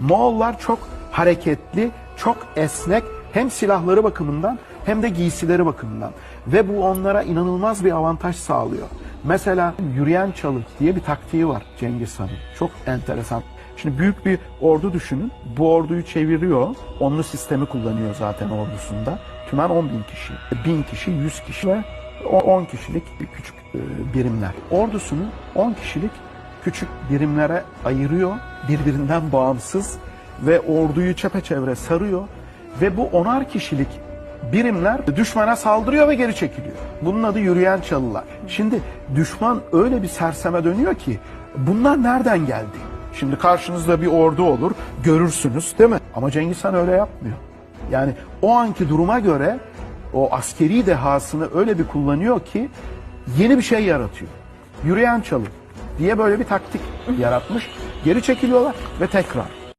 Moğollar çok hareketli, çok esnek hem silahları bakımından hem de giysileri bakımından. Ve bu onlara inanılmaz bir avantaj sağlıyor. Mesela yürüyen çalı diye bir taktiği var Cengiz Han'ın. Çok enteresan. Şimdi büyük bir ordu düşünün. Bu orduyu çeviriyor. Onlu sistemi kullanıyor zaten ordusunda. Tümen 10 bin kişi. 1000 kişi, 100 kişi ve o 10 kişilik küçük e, birimler. Ordusunu 10 kişilik küçük birimlere ayırıyor. Birbirinden bağımsız ve orduyu çepeçevre sarıyor. Ve bu onar kişilik birimler düşmana saldırıyor ve geri çekiliyor. Bunun adı yürüyen çalılar. Şimdi düşman öyle bir serseme dönüyor ki bunlar nereden geldi? Şimdi karşınızda bir ordu olur, görürsünüz değil mi? Ama Cengiz Han öyle yapmıyor. Yani o anki duruma göre o askeri dehasını öyle bir kullanıyor ki yeni bir şey yaratıyor. Yürüyen çalı diye böyle bir taktik yaratmış. Geri çekiliyorlar ve tekrar.